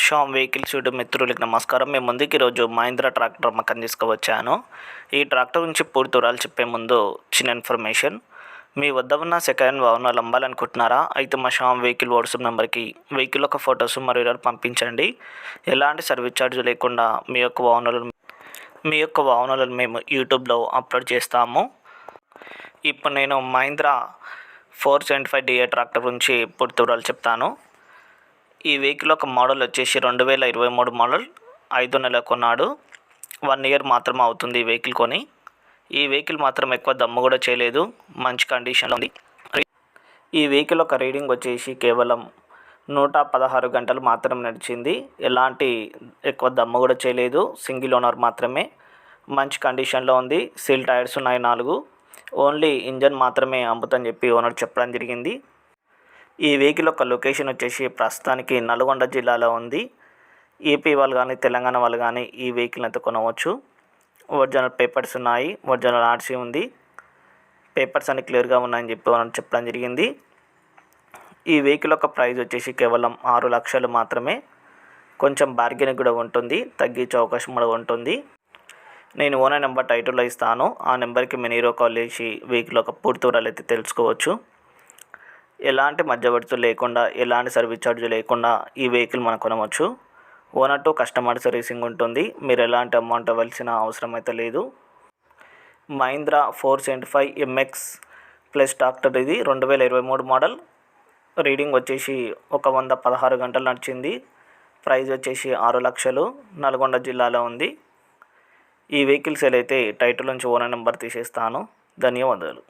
Shyam vehicles YouTube మిత్రులకి నమస్కారం. మేము ముందుకు ఈరోజు మహీంద్రా ట్రాక్టర్ అమ్మకం తీసుకువచ్చాను. ఈ ట్రాక్టర్ గురించి పూర్తి వివరాలు చెప్పే ముందు చిన్న ఇన్ఫర్మేషన్. మీ వద్ద ఉన్న సెకండ్ హ్యాండ్ వాహనాలు అమ్మాలనుకుంటున్నారా? అయితే మా షామ్ వెహికల్ వాట్సాప్ నెంబర్కి వెహికల్ యొక్క ఫొటోస్ మరియు వివరాలు పంపించండి. ఎలాంటి సర్వీస్ ఛార్జ్ లేకుండా మీ యొక్క వాహనాలను మీ యొక్క వాహనాలను మేము యూట్యూబ్లో అప్లోడ్ చేస్తాము. ఇప్పుడు నేను Mahindra four seventy five DA tractor గురించి పూర్తి వివరాలు చెప్తాను. ఈ వెహికల్ ఒక మోడల్ వచ్చేసి రెండు వేల ఇరవై మూడు మోడల్ ఐదు నెల కొన్నాడు. వన్ ఇయర్ మాత్రమే అవుతుంది ఈ వెహికల్ కొని. ఈ వెహికల్ మాత్రం ఎక్కువ దమ్ము కూడా చేయలేదు. మంచి కండిషన్లో ఉంది. ఈ వెహికల్ ఒక రీడింగ్ వచ్చేసి కేవలం నూట పదహారు గంటలు మాత్రం నడిచింది. ఎలాంటి ఎక్కువ దమ్ము కూడా చేయలేదు. సింగిల్ ఓనర్ మాత్రమే. మంచి కండిషన్లో ఉంది. సీల్ టైర్స్ ఉన్నాయి నాలుగు. ఓన్లీ ఇంజన్ మాత్రమే అమ్ముతని చెప్పి ఓనర్ చెప్పడం జరిగింది. ఈ వెహికల్ యొక్క లొకేషన్ వచ్చేసి ప్రస్తుతానికి నల్గొండ జిల్లాలో ఉంది. ఏపీ వాళ్ళు కానీ తెలంగాణ వాళ్ళు కానీ ఈ వెహికల్ అయితే కొనవచ్చు. ఒరిజినల్ పేపర్స్ ఉన్నాయి. ఒరిజినల్ ఆర్సీ ఉంది. పేపర్స్ అన్ని క్లియర్గా ఉన్నాయని చెప్పి మనం చెప్పడం జరిగింది. ఈ వెహికల్ యొక్క ప్రైస్ వచ్చేసి కేవలం ఆరు లక్షలు మాత్రమే. కొంచెం బార్గెన్ కూడా ఉంటుంది. తగ్గించే అవకాశం కూడా ఉంటుంది. నేను ఓనర్ నెంబర్ టైటిల్లో ఇస్తాను. ఆ నెంబర్కి మీరు కాల్ చేసి వెహికల్ యొక్క పూర్తి వివరాలు అయితే తెలుసుకోవచ్చు. ఎలాంటి మధ్యవర్తులు లేకుండా ఎలాంటి సర్వీస్ ఛార్జ్ లేకుండా ఈ వెహికల్ మనం కొనవచ్చు. ఓనర్ టు కస్టమర్ సర్వీసింగ్ ఉంటుంది. మీరు ఎలాంటి అమౌంట్ ఇవ్వాల్సిన అవసరం అయితే లేదు. Mahindra four seventy five MX plus tractor ఇది రెండు వేల ఇరవై మూడు మోడల్ రీడింగ్ వచ్చేసి ఒక వంద పదహారు గంటలు నడిచింది. ప్రైస్ వచ్చేసి ఆరు లక్షలు నల్గొండ జిల్లాలో ఉంది. ఈ వెహికల్ సేల్ అయితే టైటిల్ నుంచి ఓనర్ నెంబర్ తీసేస్తాను. ధన్యవాదాలు.